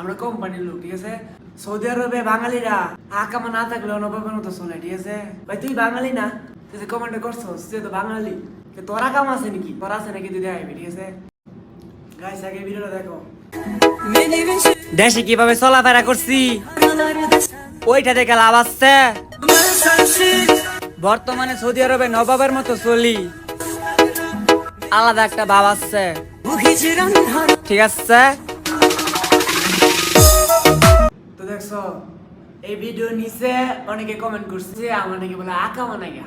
আমরা কোম্পানির লোক, ঠিক আছে? সৌদি আরবে বাঙালিরা, আকামা না থাকলে নবাবের মতো চলে, ঠিক আছে? ভাই, তুই বাঙালি না? তুই যে কমেন্ট করছস, তুই তো বাঙালি। তোর আকাম আছে নাকি? তোর আছে নাকি তুই দেখাবি, ঠিক আছে? গাইস আগে ভিডিওটা দেখো। দেশে কীভাবে চলাফেরা করছি? ওইটা দেখে লাভ আসছে বর্তমানে সৌদি আরবে নবাবের মতো চলি। আলাদা একটা ভাব আসছে ঠিক আছে? তো দেখছ, এই ভিডিও নিচে অনেকে কমেন্ট করছে যে আমার নাকি বলে আঁকা মানাইয়া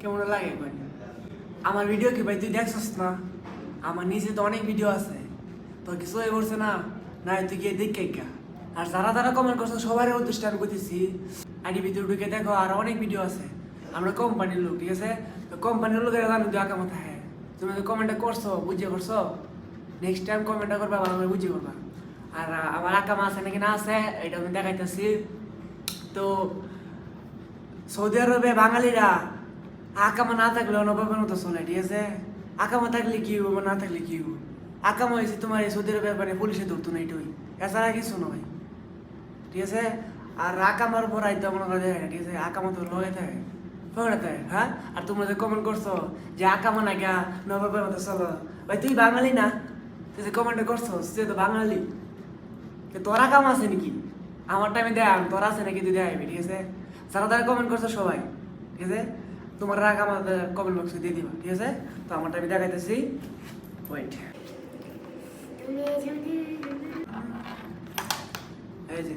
কেমন লাগে আমার ভিডিও কি ভাই তুই দেখছস না? আমার নিচে তো অনেক ভিডিও আছে। তোর কিছু হয়ে পড়ছে না না তুই গিয়ে দেখ কা আর যারা যারা কমেন্ট করছ সবার উদ্দেশ্যে আমি করতেছি আইডি ভিতরে ঢুকে দেখো, আর অনেক ভিডিও আছে। আমরা কোম্পানির লোক, ঠিক আছে? তো কোম্পানির লোকেরা জানো তুই আঁকা মাথা হ্যাঁ। তুমি তো কমেন্টটা করছ, বুঝিয়ে করছ নেক্সট টাইম কমেন্টটা করবা, ভালো করে বুঝিয়ে করবা। আর আমার আঁকা আছে নাকি না আছে এটা আমি দেখাইতেছি তো সৌদি আরবে বাঙালিরা আকামা না থাকলে নবাবের মতো চলে ঠিক আছে আকামা থাকলে কি হব না থাকলে কি হব হয়েছে তোমার এই সৌদি পুলিশে ধরতো না এটাই এছাড়া কিছু নয় ঠিক আছে আর আকামার পর আইতে মনে করে ঠিক আছে আকামা তো লগে থাকে হ্যাঁ আর তোমরা যে কমেন্ট করছ যে আকামা না গা নবাবের মতো চলো ভাই তুই বাঙালি না তুই যে কমেন্ট করছ সে তো বাঙালি তোরা কাম আছে নাকি? আমার টাইমে দেয়, তোরা আছে নাকি তুই দেয় ঠিক আছে? যারা তারা কমেন্ট করছে সবাই, ঠিক আছে? তোমার রাগ আমাদের কমেন্ট বক্সে দিয়ে দিবা, ঠিক আছে? তো আমার টাইমে দেখাইতেছি। ওয়েট এই যে,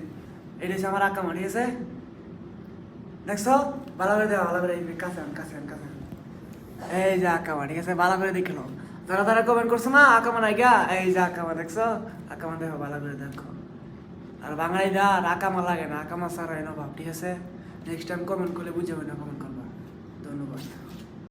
এটা হচ্ছে আমার আকামা ঠিক আছে? দেখছ? ভালো করে দেওয়া, ভালো করে কাছে কাছে কাছে এই যে আকামা ঠিক আছে? ভালো করে দেখল যারা তারা কমেন্ট করছ না আকামা নাই গা? এই যে আকামা, দেখছ? আকামা দেখো ভালো করে দেখো। আর বাঙালি দা আর আকামা লাগে না, আকামা সারাই না ভাব ঠিক আছে? নেক্সট টাইম কমেন্ট করলে বুঝে না কমেন্ট করবা। ধন্যবাদ।